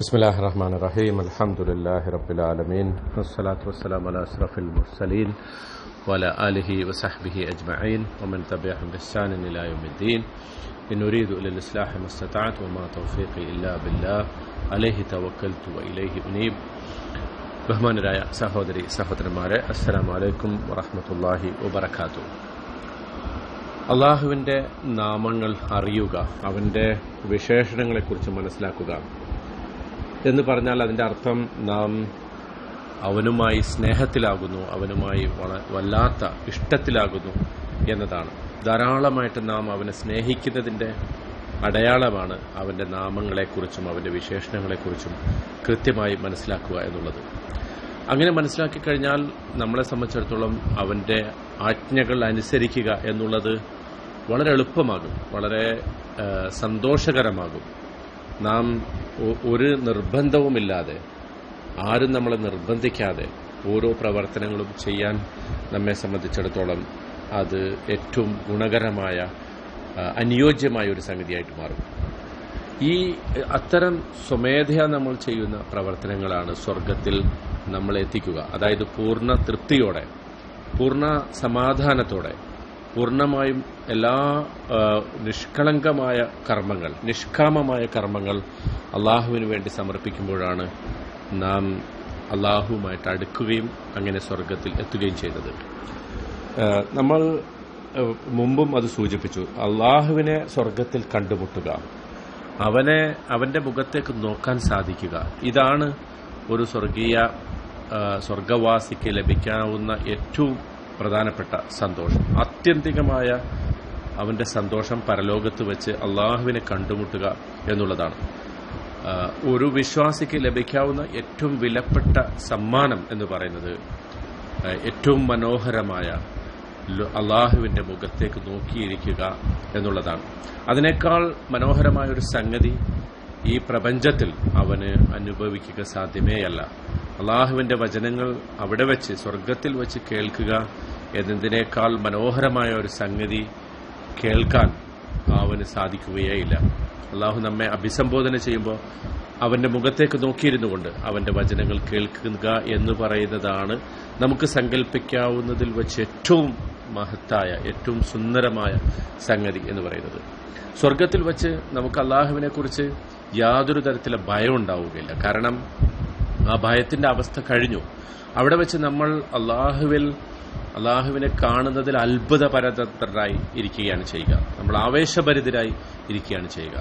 بسم الله الرحمن الرحيم الحمد لله رب العالمين والصلاة والسلام على أشرف المرسلين وعلى آله وصحبه أجمعين ومن تبعهم بإحسان إلى يوم الدين إن أريد إلى الإصلاح ما استطعت وما توفيقي إلا بالله عليه توكلت وإليه أنيب ബഹുമാനരായ സഹോദരി സഹോദരന്മാരെ അസ്സലാം വലൈക്കും വറഹമത്തല്ലാഹി വബർക്കാത്തു അള്ളാഹുവിൻ്റെ നാമങ്ങൾ അറിയുക അവൻ്റെ വിശേഷണങ്ങളെക്കുറിച്ച് മനസ്സിലാക്കുക എന്ന് പറഞ്ഞാൽ അതിന്റെ അർത്ഥം നാം അവനുമായി സ്നേഹത്തിലാകുന്നു അവനുമായി വല്ലാത്ത ഇഷ്ടത്തിലാകുന്നു എന്നതാണ്. ധാരാളമായിട്ട് നാം അവനെ സ്നേഹിക്കുന്നതിന്റെ അടയാളമാണ് അവന്റെ നാമങ്ങളെക്കുറിച്ചും അവന്റെ വിശേഷണങ്ങളെക്കുറിച്ചും കൃത്യമായി മനസ്സിലാക്കുക എന്നുള്ളത്. അങ്ങനെ മനസ്സിലാക്കി കഴിഞ്ഞാൽ നമ്മളെ സംബന്ധിച്ചിടത്തോളം അവന്റെ ആജ്ഞകൾ അനുസരിക്കുക എന്നുള്ളത് വളരെ എളുപ്പമാകും വളരെ സന്തോഷകരമാകും. നാം ഒരു നിർബന്ധവുമില്ലാതെ ആരും നമ്മളെ നിർബന്ധിക്കാതെ ഓരോ പ്രവർത്തനങ്ങളും ചെയ്യാൻ നമ്മെ സംബന്ധിച്ചിടത്തോളം അത് ഏറ്റവും ഗുണകരമായ അനുയോജ്യമായ ഒരു സംഗതിയായിട്ട് മാറും. ഈ അത്തരം സ്വമേധയാ നമ്മൾ ചെയ്യുന്ന പ്രവർത്തനങ്ങളാണ് സ്വർഗത്തിൽ നമ്മളെ എത്തിക്കുക. അതായത് പൂർണ തൃപ്തിയോടെ പൂർണ സമാധാനത്തോടെ പൂർണമായും എല്ലാ നിഷ്കളങ്കമായ കർമ്മങ്ങൾ നിഷ്കാമമായ കർമ്മങ്ങൾ അള്ളാഹുവിന് വേണ്ടി സമർപ്പിക്കുമ്പോഴാണ് നാം അള്ളാഹുവുമായിട്ട് അടുക്കുകയും അങ്ങനെ സ്വർഗത്തിൽ എത്തുകയും ചെയ്തത്. നമ്മൾ മുമ്പും അത് സൂചിപ്പിച്ചു. അള്ളാഹുവിനെ സ്വർഗത്തിൽ കണ്ടുമുട്ടുക. അവനെ അവന്റെ മുഖത്തേക്ക് നോക്കാൻ സാധിക്കുക. ഇതാണ് ഒരു സ്വർഗീയ സ്വർഗവാസിക്ക് ലഭിക്കാവുന്ന ഏറ്റവും പ്രധാനപ്പെട്ട സന്തോഷം. ആത്യന്തികമായ അവന്റെ സന്തോഷം പരലോകത്ത് വെച്ച് അള്ളാഹുവിനെ കണ്ടുമുട്ടുക എന്നുള്ളതാണ്. ഒരു വിശ്വാസിക്ക് ലഭിക്കാവുന്ന ഏറ്റവും വിലപ്പെട്ട സമ്മാനം എന്ന് പറയുന്നത് ഏറ്റവും മനോഹരമായ അള്ളാഹുവിന്റെ മുഖത്തേക്ക് നോക്കിയിരിക്കുക എന്നുള്ളതാണ്. അതിനേക്കാൾ മനോഹരമായ ഒരു സംഗതി ഈ പ്രപഞ്ചത്തിൽ അവന് അനുഭവിക്കുക സാധ്യമേയല്ല. അള്ളാഹുവിന്റെ വചനങ്ങൾ അവിടെ വെച്ച് സ്വർഗത്തിൽ വെച്ച് കേൾക്കുക എന്നതിനേക്കാൾ മനോഹരമായ ഒരു സംഗതി കേൾക്കാൻ അവന് സാധിക്കുകയേയില്ല. അള്ളാഹു നമ്മെ അഭിസംബോധന ചെയ്യുമ്പോൾ അവന്റെ മുഖത്തേക്ക് നോക്കിയിരുന്നു കൊണ്ട് അവന്റെ വചനങ്ങൾ കേൾക്കുക എന്ന് പറയുന്നതാണ് നമുക്ക് സങ്കല്പിക്കാവുന്നതിൽ വെച്ച് ഏറ്റവും മഹത്തായ ഏറ്റവും സുന്ദരമായ സംഗതി എന്ന് പറയുന്നത്. സ്വർഗത്തിൽ വെച്ച് നമുക്ക് അള്ളാഹുവിനെ കുറിച്ച് യാതൊരു തരത്തിലെ ഭയം ഉണ്ടാവുകയില്ല. കാരണം ആ ഭയത്തിന്റെ അവസ്ഥ കഴിഞ്ഞു. അവിടെ വെച്ച് നമ്മൾ അള്ളാഹുവിൽ അള്ളാഹുവിനെ കാണുന്നതിൽ അത്ഭുതപരതരായി ഇരിക്കുകയാണ് ചെയ്യുക. നമ്മൾ ആവേശഭരിതരായി ഇരിക്കുകയാണ് ചെയ്യുക.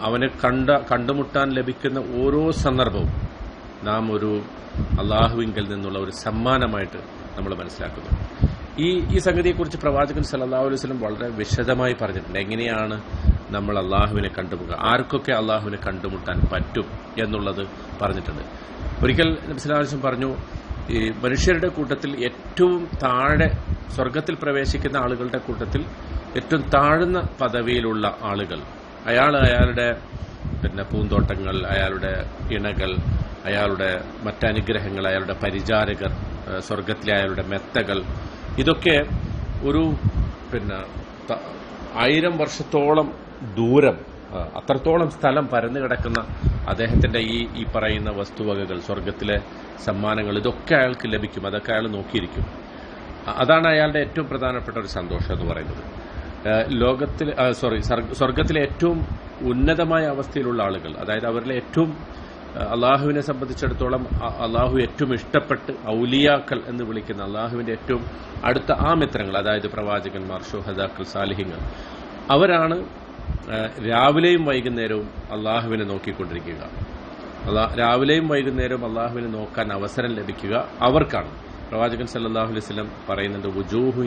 അവനെ കണ്ട കണ്ടുമുട്ടാൻ ലഭിക്കുന്ന ഓരോ സന്ദർഭവും നാം ഒരു അള്ളാഹുവിങ്കിൽ നിന്നുള്ള ഒരു സമ്മാനമായിട്ട് നമ്മൾ മനസ്സിലാക്കുന്നു. ഈ ഈ സംഗതിയെക്കുറിച്ച് പ്രവാചകൻ സല്ലല്ലാഹു അലൈഹി വസല്ലം വളരെ വിശദമായി പറഞ്ഞിട്ടുണ്ട്. എങ്ങനെയാണ് നമ്മൾ അള്ളാഹുവിനെ കണ്ടുമുട്ടുക? ആർക്കൊക്കെ അള്ളാഹുവിനെ കണ്ടുമുട്ടാൻ പറ്റും എന്നുള്ളത് പറഞ്ഞിട്ടുണ്ട്. ഒരിക്കൽ നബ്സലാവശ്യം പറഞ്ഞു ഈ മനുഷ്യരുടെ കൂട്ടത്തിൽ ഏറ്റവും താഴെ സ്വർഗത്തിൽ പ്രവേശിക്കുന്ന ആളുകളുടെ കൂട്ടത്തിൽ ഏറ്റവും താഴ്ന്ന പദവിയിലുള്ള ആളുകൾ. അയാൾ അയാളുടെ പിന്നെ പൂന്തോട്ടങ്ങൾ അയാളുടെ ഇണകൾ അയാളുടെ മറ്റനുഗ്രഹങ്ങൾ അയാളുടെ പരിചാരകർ സ്വർഗത്തിലെ അയാളുടെ മെത്തകൾ. ഇതൊക്കെ ഒരു പിന്നെ ആയിരം വർഷത്തോളം ദൂരം അത്രത്തോളം സ്ഥലം പരന്നു കിടക്കുന്ന അദ്ദേഹത്തിന്റെ ഈ ഈ പറയുന്ന വസ്തുവകകൾ സ്വർഗത്തിലെ സമ്മാനങ്ങൾ ഇതൊക്കെ അയാൾക്ക് ലഭിക്കും. അതൊക്കെ അയാൾ നോക്കിയിരിക്കും. അതാണ് അയാളുടെ ഏറ്റവും പ്രധാനപ്പെട്ട ഒരു സന്തോഷം എന്ന് പറയുന്നത്. ലോകത്തിൽ സോറി സ്വർഗത്തിലെ ഏറ്റവും ഉന്നതമായ അവസ്ഥയിലുള്ള ആളുകൾ അതായത് അവരിലെ ഏറ്റവും അള്ളാഹുവിനെ സംബന്ധിച്ചിടത്തോളം അള്ളാഹു ഏറ്റവും ഇഷ്ടപ്പെട്ട് ഔലിയാക്കൾ എന്ന് വിളിക്കുന്ന അള്ളാഹുവിന്റെ ഏറ്റവും അടുത്ത ആ മിത്രങ്ങൾ അതായത് പ്രവാചകന്മാർ ഷുഹദാക്കൾ സാലിഹിങ്ങൾ അവരാണ് രാവിലെയും വൈകുന്നേരവും അള്ളാഹുവിനെ നോക്കിക്കൊണ്ടിരിക്കുക. രാവിലെയും വൈകുന്നേരവും അള്ളാഹുവിനെ നോക്കാൻ അവസരം ലഭിക്കുക അവർക്കാണ്. പ്രവാചകൻ സല്ലാഹു അലൈഹി വസല്ലം പറയുന്നുണ്ട് വുജൂഹു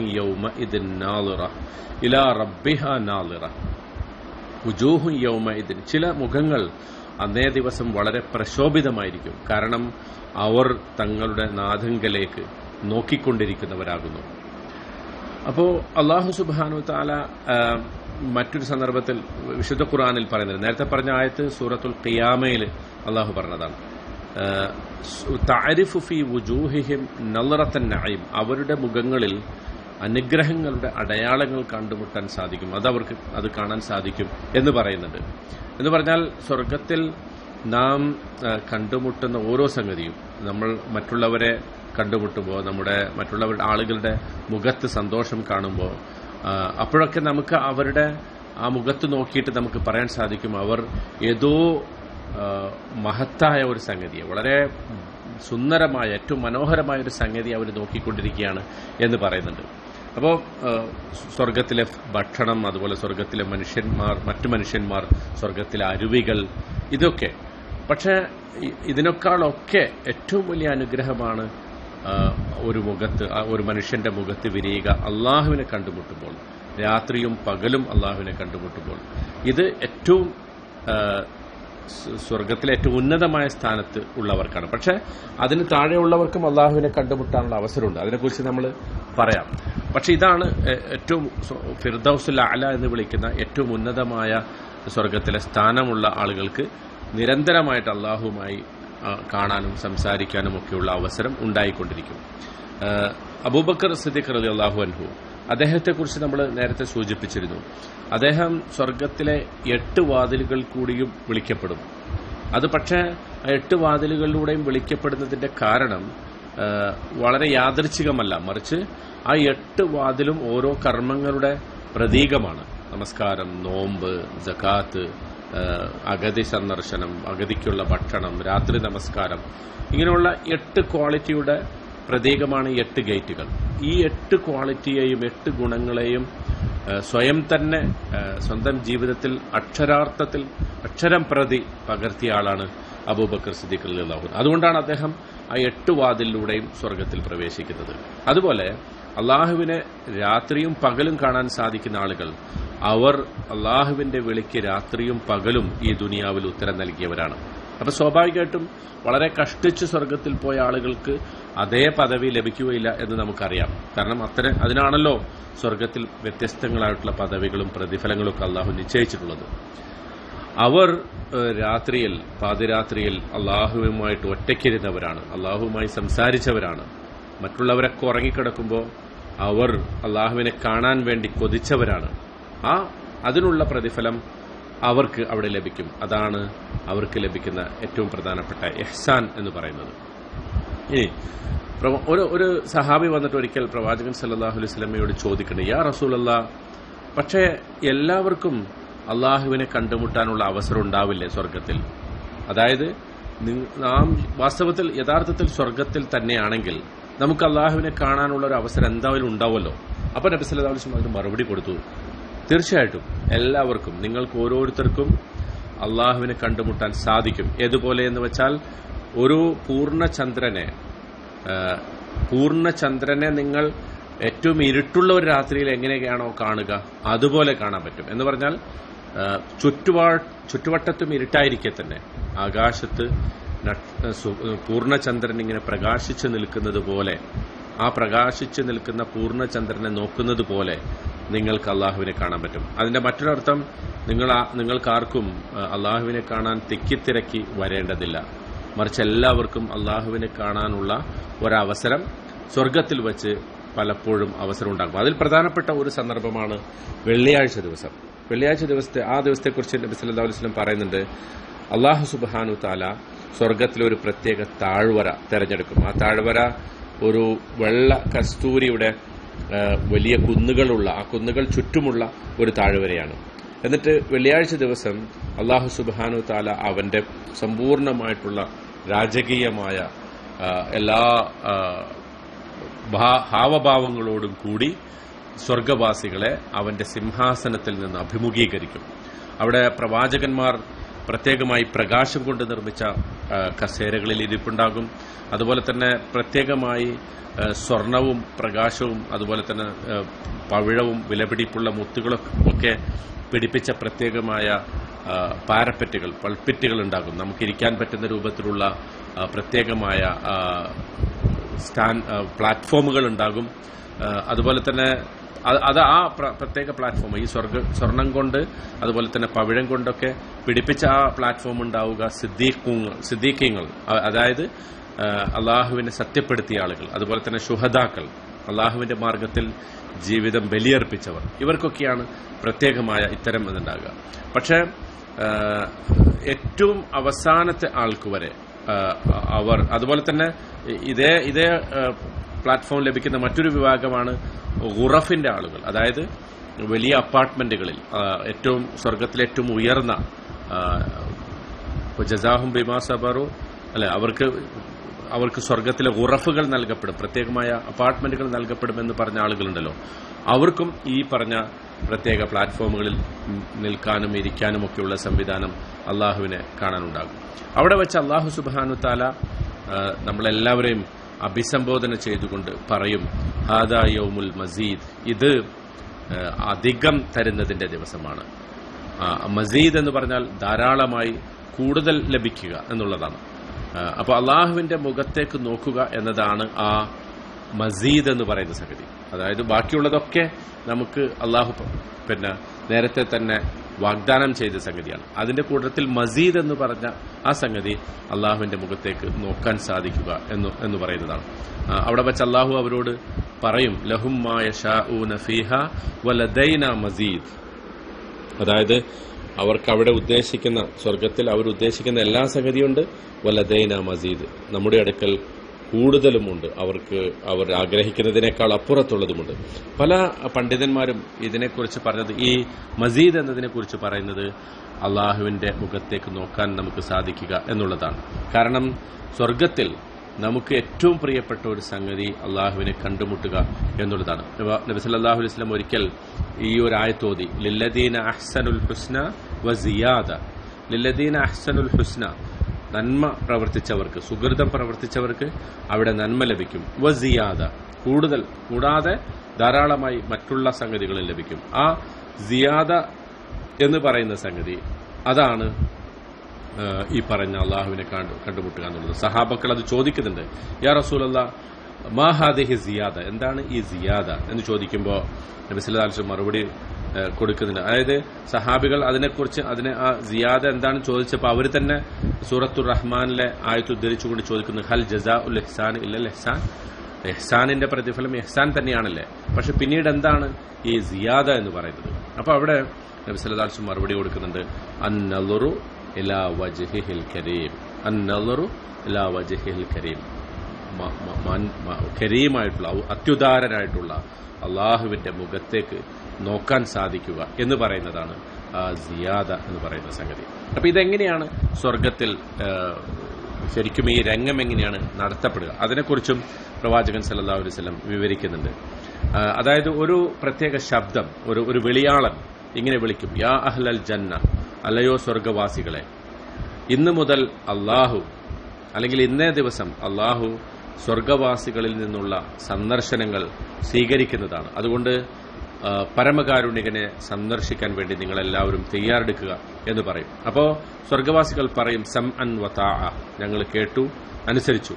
ഇലാ റബ്ബിഹ വുജൂഹു ചില മുഖങ്ങൾ അന്നേ ദിവസം വളരെ പ്രശോഭിതമായിരിക്കും. കാരണം അവർ തങ്ങളുടെ നാഥങ്കലേക്ക് നോക്കിക്കൊണ്ടിരിക്കുന്നവരാകുന്നു. അപ്പോൾ അള്ളാഹു സുബാനു താല മറ്റൊരു സന്ദർഭത്തിൽ വിശുദ്ധ ഖുറാനിൽ പറയുന്നത് നേരത്തെ പറഞ്ഞ ആയത്ത് സൂറത്തുൽ ഖിയാമയിൽ അള്ളാഹു പറഞ്ഞതാണ്. ആ, തഅരിഫു ഫി വുജൂഹിഹിം നല്ലറത്തൻ അവരുടെ മുഖങ്ങളിൽ അനുഗ്രഹങ്ങളുടെ അടയാളങ്ങൾ കണ്ടുമുട്ടാൻ സാധിക്കും. അത് അവർക്ക് അത് കാണാൻ സാധിക്കും എന്ന് പറയുന്നുണ്ട്. എന്ന് പറഞ്ഞാൽ സ്വർഗത്തിൽ നാം കണ്ടുമുട്ടുന്ന ഓരോ സംഗതിയും നമ്മൾ മറ്റുള്ളവരെ കണ്ടുമുട്ടുമ്പോൾ നമ്മുടെ മറ്റുള്ളവരുടെ ആളുകളുടെ മുഖത്ത് സന്തോഷം കാണുമ്പോൾ അപ്പോഴൊക്കെ നമുക്ക് അവരുടെ ആ മുഖത്ത് നോക്കിയിട്ട് നമുക്ക് പറയാൻ സാധിക്കും അവർ ഏതോ മഹത്തായ ഒരു സംഗതിയെ. വളരെ സുന്ദരമായ ഏറ്റവും മനോഹരമായ ഒരു സംഗതി അവർ നോക്കിക്കൊണ്ടിരിക്കുകയാണ് എന്ന് പറയുന്നുണ്ട്. അപ്പോൾ സ്വർഗത്തിലെ ഭക്ഷണം അതുപോലെ സ്വർഗത്തിലെ മനുഷ്യന്മാർ മറ്റു മനുഷ്യന്മാർ സ്വർഗത്തിലെ അരുവികൾ ഇതൊക്കെ. പക്ഷേ ഇതിനേക്കാളൊക്കെ ഏറ്റവും വലിയ അനുഗ്രഹമാണ് ഒരു മുഖത്ത് ഒരു മനുഷ്യന്റെ മുഖത്ത് വിരിയുക അള്ളാഹുവിനെ കണ്ടുമുട്ടുമ്പോൾ രാത്രിയും പകലും അള്ളാഹുവിനെ കണ്ടുമുട്ടുമ്പോൾ ഇത് ഏറ്റവും സ്വർഗത്തിലെ ഏറ്റവും ഉന്നതമായ സ്ഥാനത്ത് ഉള്ളവർക്കാണ്. പക്ഷെ അതിന് താഴെയുള്ളവർക്കും അള്ളാഹുവിനെ കണ്ടുമുട്ടാനുള്ള അവസരമുണ്ട്. അതിനെക്കുറിച്ച് നമ്മൾ പറയാം. പക്ഷെ ഇതാണ് ഏറ്റവും ഫിർദൌസുൽ അല എന്ന് വിളിക്കുന്ന ഏറ്റവും ഉന്നതമായ സ്വർഗത്തിലെ സ്ഥാനമുള്ള ആളുകൾക്ക് നിരന്തരമായിട്ട് അള്ളാഹുമായി കാണാനും സംസാരിക്കാനും ഒക്കെയുള്ള അവസരം ഉണ്ടായിക്കൊണ്ടിരിക്കും. അബൂബക്കർ സിദ്ദീഖ് അലി അള്ളാഹു അൻഹു അദ്ദേഹത്തെക്കുറിച്ച് നമ്മൾ നേരത്തെ സൂചിപ്പിച്ചിരുന്നു. അദ്ദേഹം സ്വർഗത്തിലെ എട്ട് വാതിലുകൾ കൂടിയും വിളിക്കപ്പെടും. അത് പക്ഷേ എട്ട് വാതിലുകളിലൂടെയും വിളിക്കപ്പെടുന്നതിന്റെ കാരണം വളരെ യാദൃച്ഛികമല്ല. മറിച്ച് ആ എട്ട് വാതിലും ഓരോ കർമ്മങ്ങളുടെ പ്രതീകമാണ്. നമസ്കാരം നോമ്പ് ജക്കാത്ത് അഗതി സന്ദർശനം അഗതിക്കുള്ള ഭക്ഷണം രാത്രി നമസ്കാരം ഇങ്ങനെയുള്ള എട്ട് ക്വാളിറ്റിയുടെ പ്രതീകമാണ് എട്ട് ഗേറ്റുകൾ. ഈ എട്ട് ക്വാളിറ്റിയെയും എട്ട് ഗുണങ്ങളെയും സ്വയം തന്നെ സ്വന്തം ജീവിതത്തിൽ അക്ഷരാർത്ഥത്തിൽ അക്ഷരം പ്രതി പകർത്തിയ ആളാണ് അബൂബക്കർ സിദ്ദീഖ് അള്ളാഹു അതുകൊണ്ടാണ് അദ്ദേഹം ആ എട്ട് വാതിലൂടെയും സ്വർഗത്തിൽ പ്രവേശിക്കുന്നത്. അതുപോലെ അള്ളാഹുവിനെ രാത്രിയും പകലും കാണാൻ സാധിക്കുന്ന ആളുകൾ അവർ അള്ളാഹുവിന്റെ വിളിക്ക് രാത്രിയും പകലും ഈ ദുനിയാവിൽ ഉത്തരം നൽകിയവരാണ്. അപ്പൊ സ്വാഭാവികമായിട്ടും വളരെ കഷ്ടിച്ച് സ്വർഗത്തിൽ പോയ ആളുകൾക്ക് അതേ പദവി ലഭിക്കുകയില്ല എന്ന് നമുക്കറിയാം. കാരണം അത്ര അതിനാണല്ലോ സ്വർഗത്തിൽ വ്യത്യസ്തങ്ങളായിട്ടുള്ള പദവികളും പ്രതിഫലങ്ങളും ഒക്കെ അള്ളാഹു നിശ്ചയിച്ചിട്ടുള്ളത്. അവർ രാത്രിയിൽ പാതിരാത്രിയിൽ അള്ളാഹുവുമായിട്ട് ഒറ്റയ്ക്കിരുന്നവരാണ് അള്ളാഹുവുമായി സംസാരിച്ചവരാണ്. മറ്റുള്ളവരൊക്കെ ഉറങ്ങിക്കിടക്കുമ്പോൾ അവർ അള്ളാഹുവിനെ കാണാൻ വേണ്ടി കൊതിച്ചവരാണ്. ആ അതിനുള്ള പ്രതിഫലം അവർക്ക് അവിടെ ലഭിക്കും. അതാണ് അവർക്ക് ലഭിക്കുന്ന ഏറ്റവും പ്രധാനപ്പെട്ട എഹ്സാൻ എന്ന് പറയുന്നത്. ഇനി ഒരു ഒരു സഹാബി വന്നിട്ട് ഒരിക്കൽ പ്രവാചകൻ സല്ലല്ലാഹു അലൈഹി സ്വലമയോട് ചോദിക്കുന്നുണ്ട് യാ റസൂലല്ല പക്ഷേ എല്ലാവർക്കും അള്ളാഹുവിനെ കണ്ടുമുട്ടാനുള്ള അവസരം ഉണ്ടാവില്ലേ സ്വർഗത്തിൽ അതായത് നാം വാസ്തവത്തിൽ യഥാർത്ഥത്തിൽ സ്വർഗത്തിൽ തന്നെയാണെങ്കിൽ നമുക്ക് അള്ളാഹുവിനെ കാണാനുള്ള ഒരു അവസരം എന്തായാലും ഉണ്ടാവുമല്ലോ. അപ്പൊ നബി വസല്ലം അതിന് മറുപടി കൊടുത്തു. തീർച്ചയായിട്ടും എല്ലാവർക്കും നിങ്ങൾക്ക് ഓരോരുത്തർക്കും അള്ളാഹുവിനെ കണ്ടുമുട്ടാൻ സാധിക്കും. ഏതുപോലെ എന്ന് വെച്ചാൽ ഒരു പൂർണചന്ദ്രനെ പൂർണചന്ദ്രനെ നിങ്ങൾ ഏറ്റവും ഇരുട്ടുള്ള ഒരു രാത്രിയിൽ എങ്ങനെയൊക്കെയാണോ കാണുക അതുപോലെ കാണാൻ പറ്റും. എന്ന് പറഞ്ഞാൽ ചുറ്റുപാ ചുറ്റുവട്ടത്തും ഇരുട്ടായിരിക്കെ തന്നെ. ആകാശത്ത് പൂർണചന്ദ്രൻ ഇങ്ങനെ പ്രകാശിച്ചു നിൽക്കുന്നത് പോലെ ആ പ്രകാശിച്ചു നിൽക്കുന്ന പൂർണചന്ദ്രനെ നോക്കുന്നത് പോലെ നിങ്ങൾക്ക് അള്ളാഹുവിനെ കാണാൻ പറ്റും. അതിന്റെ മറ്റൊരർത്ഥം നിങ്ങൾ നിങ്ങൾക്കാർക്കും അള്ളാഹുവിനെ കാണാൻ തിക്കിത്തിരക്കി വരേണ്ടതില്ല. മറിച്ച് എല്ലാവർക്കും അള്ളാഹുവിനെ കാണാനുള്ള ഒരവസരം സ്വർഗത്തിൽ വച്ച് പലപ്പോഴും അവസരം ഉണ്ടാകും അതിൽ പ്രധാനപ്പെട്ട ഒരു സന്ദർഭമാണ് വെള്ളിയാഴ്ച ദിവസം. വെള്ളിയാഴ്ച ദിവസത്തെ ആ ദിവസത്തെക്കുറിച്ച് നബി അലൈഹി വസല്ലം പറയുന്നുണ്ട് അള്ളാഹു സുബാനു താല സ്വർഗത്തിലെ ഒരു പ്രത്യേക താഴ്വര തെരഞ്ഞെടുക്കും. ആ താഴ്വര ഒരു വെള്ള കസ്തൂരിയുടെ വലിയ കുന്നുകളുള്ള ആ കുന്നുകൾ ചുറ്റുമുള്ള ഒരു താഴ്വരയാണ്. എന്നിട്ട് വെള്ളിയാഴ്ച ദിവസം അള്ളാഹു സുബാനു താല അവന്റെ സമ്പൂർണമായിട്ടുള്ള രാജകീയമായ എല്ലാ ഹാവഭാവങ്ങളോടും കൂടി സ്വർഗവാസികളെ അവന്റെ സിംഹാസനത്തിൽ നിന്ന് അഭിമുഖീകരിക്കും. അവിടെ പ്രവാചകന്മാർ പ്രത്യേകമായി പ്രകാശം കൊണ്ട് നിർമ്മിച്ച കസേരകളിൽ ഇരിപ്പുണ്ടാകും. അതുപോലെ തന്നെ പ്രത്യേകമായി സ്വർണവും പ്രകാശവും അതുപോലെ തന്നെ പവിഴവും വിലപിടിപ്പുള്ള മുത്തുകളൊക്കെ ഒക്കെ പിടിപ്പിച്ച പ്രത്യേകമായ പാരപ്പെറ്റുകൾ പൾപ്പിറ്റുകൾ ഉണ്ടാകും. നമുക്ക് ഇരിക്കാൻ പറ്റുന്ന രൂപത്തിലുള്ള പ്രത്യേകമായ സ്റ്റാൻ പ്ലാറ്റ്ഫോമുകൾ ഉണ്ടാകും. അതുപോലെ തന്നെ അത് ആ പ്ര- പ്രത്യേക പ്ലാറ്റ്ഫോം ഈ സ്വർഗ സ്വർണം കൊണ്ട് അതുപോലെ തന്നെ പവിഴം കൊണ്ടൊക്കെ പിടിപ്പിച്ച ആ പ്ലാറ്റ്ഫോം ഉണ്ടാവുക സിദ്ദീഖുങ്ങൾ. സിദ്ദീഖ്യങ്ങൾ അതായത് അള്ളാഹുവിനെ സത്യപ്പെടുത്തിയ ആളുകൾ. അതുപോലെ തന്നെ ശുഹദാക്കൾ. അള്ളാഹുവിന്റെ മാർഗത്തിൽ ജീവിതം ബലിയർപ്പിച്ചവർ. ഇവർക്കൊക്കെയാണ് പ്രത്യേകമായ ഇത്തരം ഇതുണ്ടാകുക. പക്ഷേ ഏറ്റവും അവസാനത്തെ ആൾക്ക് വരെ അവർ അതുപോലെ തന്നെ ഇതേ ഇതേ പ്ലാറ്റ്ഫോം ലഭിക്കുന്ന മറ്റൊരു വിഭാഗമാണ് ഗുറഫിന്റെ ആളുകൾ. അതായത് വലിയ അപ്പാർട്ട്മെന്റുകളിൽ ഏറ്റവും സ്വർഗത്തിലെ ഏറ്റവും ഉയർന്ന ജസാഹും ബിമാ സബറു അല്ലെ അവർക്ക് അവർക്ക് സ്വർഗത്തിലെ ഉറഫുകൾ നൽകപ്പെടും പ്രത്യേകമായ അപ്പാർട്ട്മെന്റുകൾ നൽകപ്പെടുമെന്ന് പറഞ്ഞ ആളുകളുണ്ടല്ലോ. അവർക്കും ഈ പറഞ്ഞ പ്രത്യേക പ്ലാറ്റ്ഫോമുകളിൽ നിൽക്കാനും ഇരിക്കാനും ഒക്കെയുള്ള സംവിധാനം അള്ളാഹുവിനെ കാണാനുണ്ടാകും. അവിടെ വെച്ച് അള്ളാഹു സുബാനു താല നമ്മളെല്ലാവരെയും അഭിസംബോധന ചെയ്തുകൊണ്ട് പറയും ഹാദാ യൗമുൽ മസീദ്. ഇത് അധികം തരുന്നതിന്റെ ദിവസമാണ്. മസീദ് എന്ന് പറഞ്ഞാൽ ധാരാളമായി കൂടുതൽ ലഭിക്കുക എന്നുള്ളതാണ്. അപ്പോൾ അള്ളാഹുവിന്റെ മുഖത്തേക്ക് നോക്കുക എന്നതാണ് ആ മസീദ് എന്ന് പറയുന്ന സംഗതി. അതായത് ബാക്കിയുള്ളതൊക്കെ നമുക്ക് അള്ളാഹു പിന്നെ നേരത്തെ തന്നെ വാഗ്ദാനം ചെയ്ത സംഗതിയാണ്. അതിന്റെ കൂട്ടത്തിൽ മസീദ് എന്ന് പറഞ്ഞ ആ സംഗതി അള്ളാഹുവിന്റെ മുഖത്തേക്ക് നോക്കാൻ സാധിക്കുക എന്ന് എന്ന് പറയുന്നതാണ്. അവിടെ വെച്ച് അള്ളാഹു അവരോട് പറയും ലഹുമായ നഫീഹ മസീദ്. അതായത് അവർക്ക് അവിടെ ഉദ്ദേശിക്കുന്ന സ്വർഗത്തിൽ അവർ ഉദ്ദേശിക്കുന്ന എല്ലാ സംഗതിയുണ്ട് വലദൈന മസീദ്. നമ്മുടെ അടുക്കൽ കൂടുതലുമുണ്ട്. അവർക്ക് അവർ ആഗ്രഹിക്കുന്നതിനേക്കാൾ അപ്പുറത്തുള്ളതുമുണ്ട്. പല പണ്ഡിതന്മാരും ഇതിനെക്കുറിച്ച് പറഞ്ഞത് ഈ മസീദ് എന്നതിനെക്കുറിച്ച് പറയുന്നത് അള്ളാഹുവിന്റെ മുഖത്തേക്ക് നോക്കാൻ നമുക്ക് സാധിക്കുക എന്നുള്ളതാണ്. കാരണം സ്വർഗത്തിൽ നമുക്ക് ഏറ്റവും പ്രിയപ്പെട്ട ഒരു സംഗതി അള്ളാഹുവിനെ കണ്ടുമുട്ടുക എന്നുള്ളതാണ്. നബിസല്ലാഹു അലൈഹി വസല്ലം ഒരിക്കൽ ഈ ഒരു ആയത്തോതി ലില്ലദീന അഹ്സനുൽ ഹുസ്ന വസിയാദ ലില്ലദീന അഹ്സനുൽ ഹുസ്ന നന്മ പ്രവർത്തിച്ചവർക്ക് സുഹൃതം പ്രവർത്തിച്ചവർക്ക് അവിടെ നന്മ ലഭിക്കും. വസിയാദ കൂടുതൽ കൂടാതെ ധാരാളമായി മറ്റുള്ള സംഗതികളും ലഭിക്കും. ആ സിയാദ എന്ന് പറയുന്ന സംഗതി അതാണ് ഈ പറഞ്ഞ അള്ളാഹുവിനെ കണ്ടു കണ്ടുമുട്ടുക എന്നുള്ളത്. സഹാബക്കൾ അത് ചോദിക്കുന്നുണ്ട്. യാ റസൂലല്ല മാഹാദേഹി സിയാദ? എന്താണ് ഈ സിയാദ? എന്ന് ചോദിക്കുമ്പോൾ നബി സല്ലല്ലാഹു മറുപടി കൊടുക്കുന്നുണ്ട്. അതായത് സഹാബികൾ അതിനെക്കുറിച്ച് അതിനെ ആ സിയാദ എന്താണ് ചോദിച്ചപ്പോൾ അവർ തന്നെ സൂറത്തുർ റഹ്മാനിലെ ആയത്ത് ഉദ്ധരിച്ചുകൊണ്ട് ചോദിക്കുന്നു ഹൽ ജസാ ഉൽ എഹ്സാൻ ഇല്ല ഇഹ്സാൻ? എഹ്സാനിന്റെ പ്രതിഫലം എഹ്സാൻ തന്നെയാണല്ലേ? പക്ഷെ പിന്നീട് എന്താണ് ഈ സിയാദ എന്ന് പറയുന്നത്? അപ്പോൾ അവിടെ നബി സല്ലല്ലാഹു മറുപടി കൊടുക്കുന്നുണ്ട് അന്നലുറു ഇലാ വജഹിൽ കരീം. അന്നലുറു ഇലാ വജഹിൽ കരീം. കരീമായിട്ടുള്ള അത്യുദാരനായിട്ടുള്ള അള്ളാഹുവിന്റെ മുഖത്തേക്ക് നോക്കാൻ സാധിക്കുക എന്ന് പറയുന്നതാണ് സിയാദ എന്ന് പറയുന്ന സംഗതി. അപ്പൊ ഇതെങ്ങനെയാണ് സ്വർഗത്തിൽ ശരിക്കും ഈ രംഗം എങ്ങനെയാണ് നടത്തപ്പെടുക? അതിനെക്കുറിച്ചും പ്രവാചകൻ സല്ലാ അലൈഹി വസല്ലം വിവരിക്കുന്നുണ്ട്. അതായത് ഒരു പ്രത്യേക ശബ്ദം ഒരു ഒരു വെളിയാളൻ ഇങ്ങനെ വിളിക്കും. യാ അഹ്ലൽ ജന്ന അല്ലയോ സ്വർഗവാസികളെ ഇന്നു മുതൽ അള്ളാഹു അല്ലെങ്കിൽ ഇന്നേ ദിവസം അള്ളാഹു സ്വർഗവാസികളിൽ നിന്നുള്ള സന്ദർശനങ്ങൾ സ്വീകരിക്കുന്നതാണ്. അതുകൊണ്ട് പരമകാരുണികനെ സന്ദർശിക്കാൻ വേണ്ടി നിങ്ങൾ എല്ലാവരും തയ്യാറെടുക്കുക എന്ന് പറയും. അപ്പോൾ സ്വർഗവാസികൾ പറയും സം അൻ വതാ ഞങ്ങൾ കേട്ടു അനുസരിച്ചു.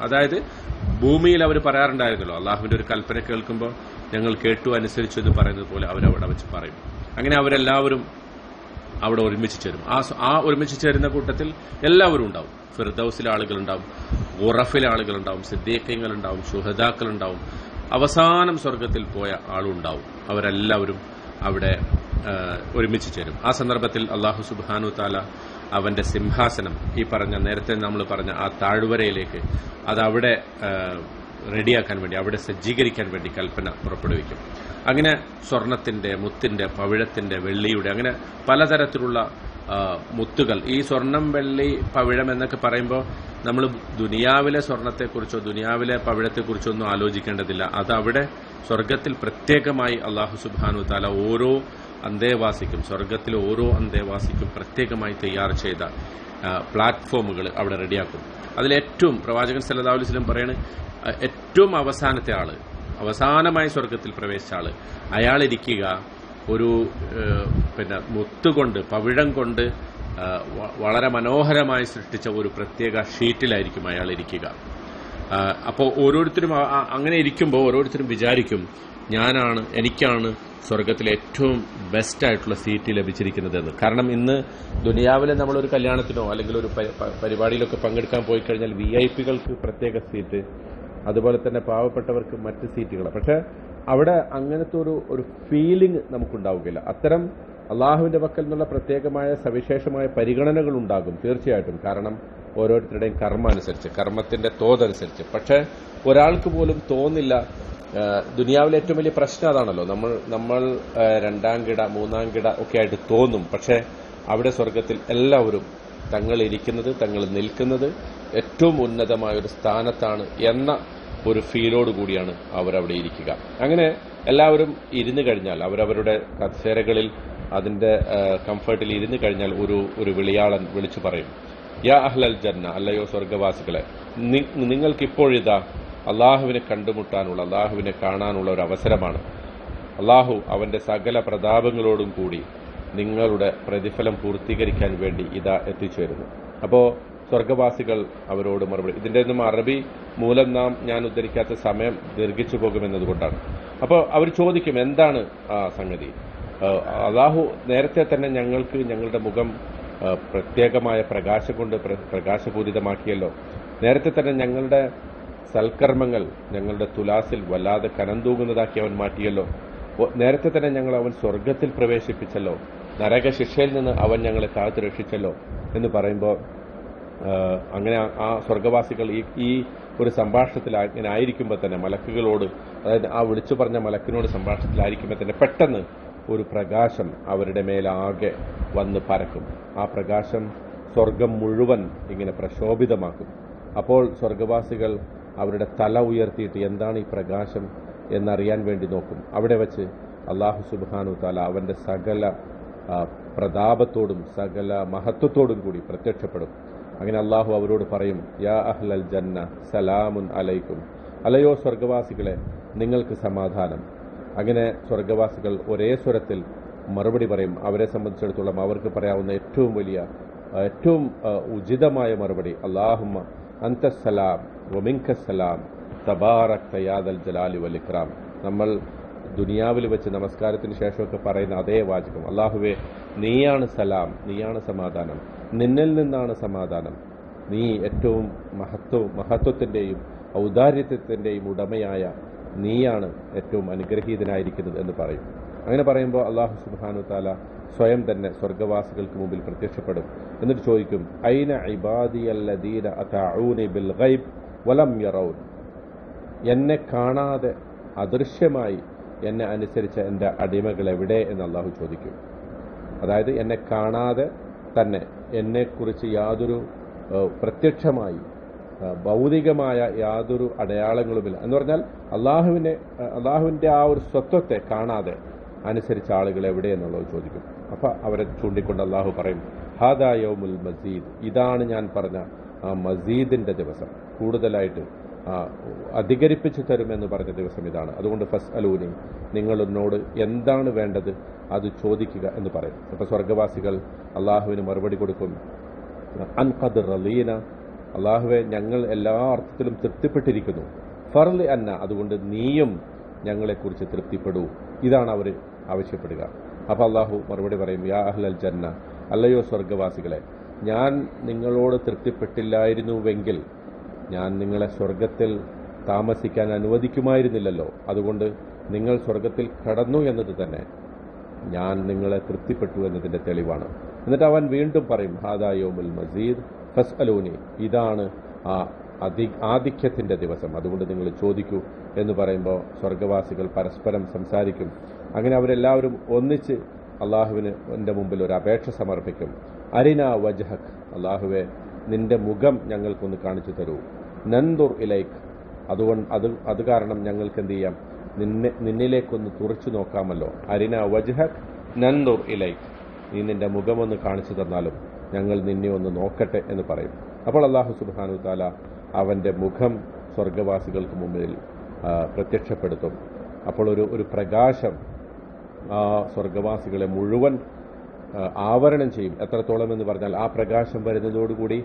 അതായത് ഭൂമിയിൽ അവർ പറയാറുണ്ടായിരുന്നല്ലോ അള്ളാഹുവിന്റെ ഒരു കൽപ്പന കേൾക്കുമ്പോൾ ഞങ്ങൾ കേട്ടു അനുസരിച്ചു എന്ന് പറയുന്നത് പോലെ അവരവിടെ വെച്ച് പറയും. അങ്ങനെ അവരെല്ലാവരും അവിടെ ഒരുമിച്ച് ചേരും. ആ ആ ഒരുമിച്ച് ചേരുന്ന കൂട്ടത്തിൽ എല്ലാവരും ഉണ്ടാവും. ഫിർദൌസിലെ ആളുകളുണ്ടാവും. ഉറഫിലെ ആളുകളുണ്ടാവും സിദ്ദീഖ്യങ്ങളുണ്ടാവും ശുഹദാക്കളുണ്ടാവും. അവസാനം സ്വർഗത്തിൽ പോയ ആളുണ്ടാവും. അവരെല്ലാവരും അവിടെ ഒരുമിച്ച് ചേരും. ആ സന്ദർഭത്തിൽ അള്ളാഹു സുബാനു താല അവന്റെ സിംഹാസനം ഈ പറഞ്ഞ നേരത്തെ നമ്മൾ പറഞ്ഞ ആ താഴ്വരയിലേക്ക് അത് അവിടെ റെഡിയാക്കാൻ വേണ്ടി അവിടെ സജ്ജീകരിക്കാൻ വേണ്ടി കൽപ്പന പുറപ്പെടുവിക്കും. അങ്ങനെ സ്വർണത്തിന്റെ മുത്തിന്റെ പവിഴത്തിന്റെ വെള്ളിയുടെ അങ്ങനെ പലതരത്തിലുള്ള മുത്തുകൾ. ഈ സ്വർണം വെള്ളി പവിഴം എന്നൊക്കെ പറയുമ്പോൾ നമ്മൾ ദുനിയാവിലെ സ്വർണത്തെക്കുറിച്ചോ ദുനിയാവിലെ പവിഴത്തെക്കുറിച്ചോ ഒന്നും ആലോചിക്കേണ്ടതില്ല. അത് അവിടെ സ്വർഗത്തിൽ പ്രത്യേകമായി അള്ളാഹു സുബാനു താല ഓരോ അന്തേവാസിക്കും സ്വർഗത്തിലെ ഓരോ അന്തേവാസിക്കും പ്രത്യേകമായി തയ്യാർ ചെയ്ത പ്ലാറ്റ്ഫോമുകൾ അവിടെ റെഡിയാക്കും. അതിലേറ്റവും പ്രവാചകൻ വസല്ലം പറയാണ് ഏറ്റവും അവസാനത്തെ ആൾ അവസാനമായി സ്വർഗത്തിൽ പ്രവേശിച്ച ആൾ അയാളിരിക്കുക ഒരു പിന്നെ മുത്തുകൊണ്ട് പവിഴം കൊണ്ട് വളരെ മനോഹരമായി സൃഷ്ടിച്ച ഒരു പ്രത്യേക ഷീറ്റിലായിരിക്കും അയാൾ ഇരിക്കുക അപ്പോൾ ഓരോരുത്തരും അങ്ങനെ ഇരിക്കുമ്പോൾ ഓരോരുത്തരും വിചാരിക്കും ഞാനാണ് എനിക്കാണ് സ്വർഗത്തിലെ ഏറ്റവും ബെസ്റ്റ് ആയിട്ടുള്ള സീറ്റ് ലഭിച്ചിരിക്കുന്നതെന്ന്. കാരണം ഇന്ന് ദുനിയാവിലെ നമ്മളൊരു കല്യാണത്തിനോ അല്ലെങ്കിൽ ഒരു പരിപാടിയിലൊക്കെ പങ്കെടുക്കാൻ പോയി കഴിഞ്ഞാൽ വി ഐ പികൾക്ക് പ്രത്യേക സീറ്റ് അതുപോലെ തന്നെ പാവപ്പെട്ടവർക്ക് മറ്റ് സീറ്റുകൾ പക്ഷേ അവിടെ അങ്ങനത്തെ ഒരു ഒരു ഫീലിംഗ് നമുക്കുണ്ടാവുകയില്ല. അത്തരം അള്ളാഹുവിന്റെ പക്കൽ നിന്നുള്ള പ്രത്യേകമായ സവിശേഷമായ പരിഗണനകൾ ഉണ്ടാകും തീർച്ചയായിട്ടും. കാരണം ഓരോരുത്തരുടെയും കർമ്മ അനുസരിച്ച് കർമ്മത്തിന്റെ തോതനുസരിച്ച്. പക്ഷേ ഒരാൾക്ക് പോലും തോന്നില്ല ദുനിയാവിലെ ഏറ്റവും വലിയ പ്രശ്നം അതാണല്ലോ. നമ്മൾ നമ്മൾ രണ്ടാം കിട മൂന്നാം കിട ഒക്കെ ആയിട്ട് തോന്നും. പക്ഷേ അവിടെ സ്വർഗത്തിൽ എല്ലാവരും തങ്ങൾ ഇരിക്കുന്നത് തങ്ങൾ നിൽക്കുന്നത് ഏറ്റവും ഉന്നതമായ ഒരു സ്ഥാനത്താണ് എന്ന ഒരു ഫീലോട് കൂടിയാണ് അവരവിടെ ഇരിക്കുക. അങ്ങനെ എല്ലാവരും ഇരുന്ന് കഴിഞ്ഞാൽ അവരവരുടെ കസേരകളിൽ അതിന്റെ കംഫർട്ടിൽ ഇരുന്ന് കഴിഞ്ഞാൽ ഒരു ഒരു വിളിയാളൻ വിളിച്ചു പറയും യാ അഹ്ലൽ ജന്ന അല്ലയോ സ്വർഗവാസികളെ നിങ്ങൾക്കിപ്പോഴിതാ അള്ളാഹുവിനെ കണ്ടുമുട്ടാനുള്ള അള്ളാഹുവിനെ കാണാനുള്ള ഒരു അവസരമാണ്. അള്ളാഹു അവന്റെ സകല പ്രതാപങ്ങളോടും കൂടി നിങ്ങളുടെ പ്രതിഫലം പൂർത്തീകരിക്കാൻ വേണ്ടി ഇതാ എത്തിച്ചേരുന്നു. അപ്പോ സ്വർഗവാസികൾ അവരോട് മറുപടി. ഇതിന്റെ ഒന്നും അറബി മൂലം നാം ഞാൻ ഉദ്ധരിക്കാത്ത സമയം ദീർഘിച്ചു പോകുമെന്നതുകൊണ്ടാണ് അപ്പോൾ അവർ ചോദിക്കും എന്താണ് ആ സംഗതി? അള്ളാഹു നേരത്തെ തന്നെ ഞങ്ങൾക്ക് ഞങ്ങളുടെ മുഖം പ്രത്യേകമായ പ്രകാശം കൊണ്ട് പ്ര- പ്രകാശപൂരിതമാക്കിയല്ലോ. നേരത്തെ തന്നെ ഞങ്ങളുടെ സൽക്കർമ്മങ്ങൾ ഞങ്ങളുടെ തുലാസിൽ വല്ലാതെ കനം തൂങ്ങുന്നതാക്കി അവൻ മാറ്റിയല്ലോ. നേരത്തെ തന്നെ ഞങ്ങൾ അവൻ സ്വർഗത്തിൽ പ്രവേശിപ്പിച്ചല്ലോ. നരക ശിക്ഷയിൽ നിന്ന് അവൻ ഞങ്ങളെ കാത്തു രക്ഷിച്ചല്ലോ എന്ന് പറയുമ്പോൾ അങ്ങനെ ആ- സ്വർഗവാസികൾ ഈ ഈ ഒരു സംഭാഷണത്തിൽ ഇങ്ങനെ ആയിരിക്കുമ്പോൾ തന്നെ മലക്കുകളോട് അതായത് ആ വിളിച്ചു പറഞ്ഞ മലക്കിനോട് സംഭാഷണത്തിലായിരിക്കുമ്പോൾ തന്നെ പെട്ടെന്ന് ഒരു പ്രകാശം അവരുടെ മേലാകെ വന്ന് പരക്കും. ആ പ്രകാശം സ്വർഗം മുഴുവൻ ഇങ്ങനെ പ്രശോഭിതമാക്കും. അപ്പോൾ സ്വർഗവാസികൾ അവരുടെ തല ഉയർത്തിയിട്ട് എന്താണ് ഈ പ്രകാശം എന്നറിയാൻ വേണ്ടി നോക്കും. അവിടെ വച്ച് അള്ളാഹു സുബാനു താല അവന്റെ സകല പ്രതാപത്തോടും സകല മഹത്വത്തോടും കൂടി പ്രത്യക്ഷപ്പെടും. അങ്ങനെ അള്ളാഹു അവരോട് പറയും യാ അഹ്ലൽ ജന്ന സലാമുൻ അലൈക്കും. അലയോ സ്വർഗവാസികളെ നിങ്ങൾക്ക് സമാധാനം. അങ്ങനെ സ്വർഗവാസികൾ ഒരേ സ്വരത്തിൽ മറുപടി പറയും. അവരെ സംബന്ധിച്ചിടത്തോളം അവർക്ക് പറയാവുന്ന ഏറ്റവും വലിയ ഏറ്റവും ഉചിതമായ മറുപടി അള്ളാഹുമ്മ അന്തസ്സലാം വമിങ്കസ്സലാം തബാറക് തയാദൽ ജലാലി വലിക്രാം നമ്മൾ ദുനിയാവിൽ വെച്ച് നമസ്കാരത്തിന് ശേഷമൊക്കെ പറയുന്ന അതേ വാചകം. അള്ളാഹുവെ നീയാണ് സലാം നീയാണ് സമാധാനം. നിന്നിൽ നിന്നാണ് സമാധാനം. നീ ഏറ്റവും മഹത്വ മഹത്വത്തിന്റെയും ഔദാര്യത്വത്തിന്റെയും ഉടമയായ നീയാണ് ഏറ്റവും അനുഗ്രഹീതനായിരിക്കുന്നത് എന്ന് പറയും. അങ്ങനെ പറയുമ്പോൾ അള്ളാഹു സുബാനു താല സ്വയം തന്നെ സ്വർഗവാസികൾക്ക് മുമ്പിൽ പ്രത്യക്ഷപ്പെടും. എന്നിട്ട് ചോദിക്കും ഐന ഇബാദിയല്ലദീന ബിൽ ഗൈബ് വലം യറൌൻ? എന്നെ കാണാതെ അദൃശ്യമായി എന്നെ അനുസരിച്ച എന്റെ അടിമകൾ എവിടെ എന്ന് അള്ളാഹു ചോദിക്കും. അതായത് എന്നെ കാണാതെ തന്നെ എന്നെക്കുറിച്ച് യാതൊരു പ്രത്യക്ഷമായി ഭൗതികമായ യാതൊരു അടയാളങ്ങളുമില്ല. എന്ന് പറഞ്ഞാൽ അള്ളാഹുവിനെ അള്ളാഹുവിന്റെ ആ ഒരു സ്വത്വത്തെ കാണാതെ അനുസരിച്ച ആളുകൾ എവിടെ എന്നുള്ളത് ചോദിക്കും. അപ്പൊ അവരെ ചൂണ്ടിക്കൊണ്ട് അള്ളാഹു പറയും ഹാദാ യൗമുൽ മസീദ്. ഇതാണ് ഞാൻ പറഞ്ഞ ആ മസീദിന്റെ ദിവസം. കൂടുതലായിട്ട് അധികരിപ്പിച്ചു തരുമെന്ന് പറഞ്ഞ ദിവസം ഇതാണ്. അതുകൊണ്ട് ഫസ് അലൂനി നിങ്ങളെന്നോട് എന്താണ് വേണ്ടത് അത് ചോദിക്കുക എന്ന് പറയും. അപ്പോൾ സ്വർഗവാസികൾ അള്ളാഹുവിന് മറുപടി കൊടുക്കും. അൻഖദ് റലീന അള്ളാഹുവെ ഞങ്ങൾ എല്ലാ അർത്ഥത്തിലും തൃപ്തിപ്പെട്ടിരിക്കുന്നു. ഫർലി അന്ന അതുകൊണ്ട് നീയും ഞങ്ങളെക്കുറിച്ച് തൃപ്തിപ്പെടൂ. ഇതാണ് അവർ ആവശ്യപ്പെടുക. അപ്പോൾ അള്ളാഹു മറുപടി പറയും യാ അഹ്ലൽ ജന്ന അല്ലയോ സ്വർഗവാസികളെ ഞാൻ നിങ്ങളോട് തൃപ്തിപ്പെട്ടില്ലായിരുന്നുവെങ്കിൽ ഞാൻ നിങ്ങളെ സ്വർഗത്തിൽ താമസിക്കാൻ അനുവദിക്കുമായിരുന്നില്ലല്ലോ. അതുകൊണ്ട് നിങ്ങൾ സ്വർഗത്തിൽ കടന്നു എന്നത് തന്നെ ഞാൻ നിങ്ങളെ തൃപ്തിപ്പെട്ടു എന്നതിന്റെ തെളിവാണ്. എന്നിട്ട് അവൻ വീണ്ടും പറയും ഹാദായോമുൽ മസീദ് ഫസ് അലൂനി ഇതാണ് ആ അധി ആധിക്യത്തിന്റെ ദിവസം. അതുകൊണ്ട് നിങ്ങൾ ചോദിക്കൂ എന്ന് പറയുമ്പോൾ സ്വർഗവാസികൾ പരസ്പരം സംസാരിക്കും. അങ്ങനെ അവരെല്ലാവരും ഒന്നിച്ച് അള്ളാഹുവിന് എന്റെ മുമ്പിൽ ഒരു അപേക്ഷ സമർപ്പിക്കും. അരിന വജ്ഹക്. അള്ളാഹുവെ നിന്റെ മുഖം ഞങ്ങൾക്കൊന്ന് കാണിച്ചു തരൂ. നന്ദുർ ഇലൈക്ക് അതുകൊണ്ട് അത് അത് കാരണം ഞങ്ങൾക്ക് എന്ത് ചെയ്യാം? നിന്നെ നിന്നിലേക്കൊന്ന് തുറച്ചു നോക്കാമല്ലോ. അരിന വജ്ഹക് നന്ദുർ ഇലൈക്ക് നീ നിന്റെ മുഖമൊന്ന് കാണിച്ചു തന്നാലും ഞങ്ങൾ നിന്നെ ഒന്ന് നോക്കട്ടെ എന്ന് പറയും. അപ്പോൾ അള്ളാഹു സുബാനു താല അവന്റെ മുഖം സ്വർഗവാസികൾക്ക് മുമ്പിൽ പ്രത്യക്ഷപ്പെടുത്തും. അപ്പോൾ ഒരു ഒരു പ്രകാശം ആ സ്വർഗവാസികളെ മുഴുവൻ ആവരണം ചെയ്യും. എത്രത്തോളം എന്ന് പറഞ്ഞാൽ ആ പ്രകാശം വരുന്നതോടുകൂടി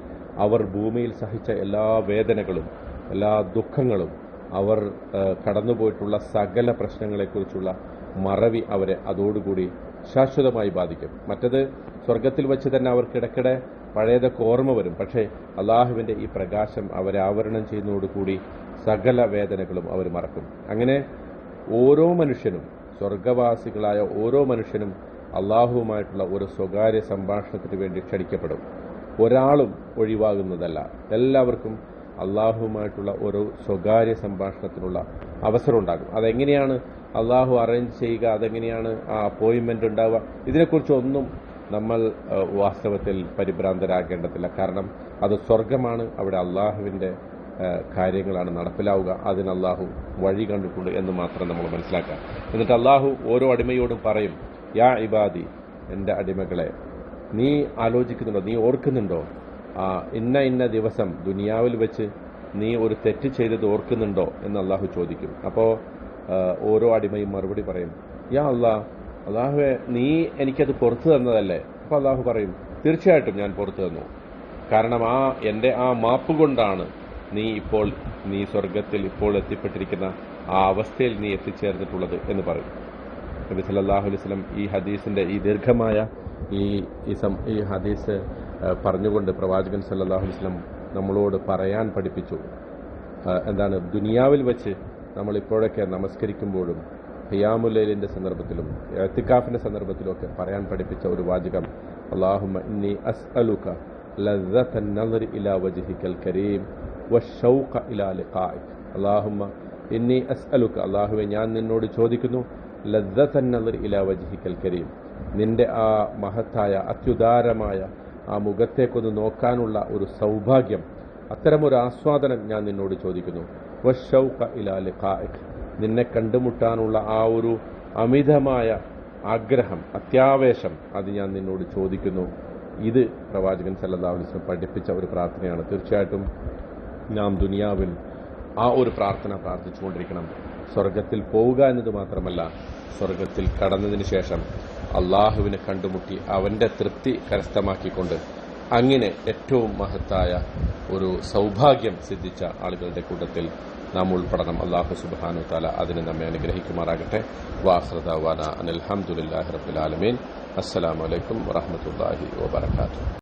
അവർ ഭൂമിയിൽ സഹിച്ച എല്ലാ വേദനകളും എല്ലാ ദുഃഖങ്ങളും അവർ കടന്നുപോയിട്ടുള്ള സകല പ്രശ്നങ്ങളെക്കുറിച്ചുള്ള മറവി അവരെ അതോടുകൂടി ശാശ്വതമായി ബാധിക്കും. മറ്റത് സ്വർഗത്തിൽ വെച്ച് തന്നെ അവർക്കിടയ്ക്കിടെ പഴയതൊക്കെ ഓർമ്മ വരും. പക്ഷേ അള്ളാഹുവിന്റെ ഈ പ്രകാശം അവരെ ആവരണം ചെയ്യുന്നതോടുകൂടി സകല വേദനകളും അവർ മറക്കും. അങ്ങനെ ഓരോ മനുഷ്യനും സ്വർഗവാസികളായ ഓരോ മനുഷ്യനും അള്ളാഹുവുമായിട്ടുള്ള ഒരു സ്വകാര്യ സംഭാഷണത്തിന് വേണ്ടി ക്ഷണിക്കപ്പെടും. ഒരാളും ഒഴിവാകുന്നതല്ല. എല്ലാവർക്കും അള്ളാഹുവുമായിട്ടുള്ള ഒരു സ്വകാര്യ സംഭാഷണത്തിനുള്ള അവസരം ഉണ്ടാകും അതെങ്ങനെയാണ് അള്ളാഹു അറേഞ്ച് ചെയ്യുക? അതെങ്ങനെയാണ് ആ അപ്പോയിൻമെന്റ് ഉണ്ടാവുക? ഇതിനെക്കുറിച്ചൊന്നും നമ്മൾ വാസ്തവത്തിൽ പരിഭ്രാന്തരാകേണ്ടതില്ല. കാരണം അത് സ്വർഗമാണ് അവിടെ അള്ളാഹുവിന്റെ കാര്യങ്ങളാണ് നടപ്പിലാവുക. അതിന് അള്ളാഹു വഴി കണ്ടിട്ടുണ്ട് എന്ന് മാത്രം നമ്മൾ മനസ്സിലാക്കുക. എന്നിട്ട് അള്ളാഹു ഓരോ അടിമയോടും പറയും. യാ ഇബാദി എന്റെ അടിമകളെ. നീ ആലോചിക്കുന്നുണ്ടോ? നീ ഓർക്കുന്നുണ്ടോ? ആ ഇന്ന ഇന്ന ദിവസം ദുനിയാവിൽ വെച്ച് നീ ഒരു തെറ്റ് ചെയ്തത് ഓർക്കുന്നുണ്ടോ എന്ന് അള്ളാഹു ചോദിക്കും. അപ്പോൾ ഓരോ അടിമയും മറുപടി പറയും യാ അള്ളാ അള്ളാഹുവെ നീ എനിക്കത് പുറത്തു തന്നതല്ലേ? അപ്പോൾ അള്ളാഹു പറയും തീർച്ചയായിട്ടും ഞാൻ പുറത്തു തന്നു. കാരണം ആ എന്റെ ആ മാപ്പ് കൊണ്ടാണ് നീ ഇപ്പോൾ നീ സ്വർഗത്തിൽ ഇപ്പോൾ എത്തിപ്പെട്ടിരിക്കുന്ന ആ അവസ്ഥയിൽ നീ എത്തിച്ചേർന്നിട്ടുള്ളത് എന്ന് പറയും. നബി സല്ലാഹു അലൈഹി സ്വലം ഈ ഹദീസിന്റെ ഈ ദീർഘമായ ഈ ഈ ഈ ഹദീസ് പറഞ്ഞുകൊണ്ട് പ്രവാചകൻ സല്ലാഹു അലൈഹി സ്വലം നമ്മളോട് പറയാൻ പഠിപ്പിച്ചു. എന്താണ് ദുനിയാവിൽ വെച്ച് നമ്മളിപ്പോഴൊക്കെ നമസ്കരിക്കുമ്പോഴും ഹിയാമുലൈലിന്റെ സന്ദർഭത്തിലും എത്തിക്കാഫിന്റെ സന്ദർഭത്തിലുമൊക്കെ പറയാൻ പഠിപ്പിച്ച ഒരു വാചകം അള്ളാഹുമ ഇന്നി അസ് അലുക ഇലാ വജിഹിക്കൽ കരീം ഇലാ ഇന്നി അസ് അലുക്ക അള്ളാഹുവെ ഞാൻ നിന്നോട് ചോദിക്കുന്നു ഇല കരീം. നിന്റെ ആ മഹത്തായ അത്യുദാരമായ ആ മുഖത്തേക്കൊന്ന് നോക്കാനുള്ള ഒരു സൗഭാഗ്യം അത്തരമൊരു ആസ്വാദനം ഞാൻ നിന്നോട് ചോദിക്കുന്നു. നിന്നെ കണ്ടുമുട്ടാനുള്ള ആ ഒരു അമിതമായ ആഗ്രഹം അത്യാവേശം അത് ഞാൻ നിന്നോട് ചോദിക്കുന്നു. ഇത് പ്രവാചകൻ വസല്ലം പഠിപ്പിച്ച ഒരു പ്രാർത്ഥനയാണ്. തീർച്ചയായിട്ടും നാം ദുനിയാവിൽ ആ ഒരു പ്രാർത്ഥന പ്രാർത്ഥിച്ചുകൊണ്ടിരിക്കണം. സ്വർഗത്തിൽ പോവുക എന്നത് മാത്രമല്ല സ്വർഗത്തിൽ കടന്നതിന് ശേഷം അള്ളാഹുവിനെ കണ്ടുമുട്ടി അവന്റെ തൃപ്തി കരസ്ഥമാക്കിക്കൊണ്ട് അങ്ങനെ ഏറ്റവും മഹത്തായ ഒരു സൗഭാഗ്യം സിദ്ധിച്ച ആളുകളുടെ കൂട്ടത്തിൽ നാം ഉൾപ്പെടണം. അള്ളാഹു സുബാനു താല അതിനെ നമ്മെ അനുഗ്രഹിക്കുമാറാകട്ടെ. വാഹൃദാന അനിൽഹമുല്ലാഹി റബുലാലമീൻ അസ്സലാമലൈക്കും വറഹമത്തല്ലാഹി വാബർക്കാത്തു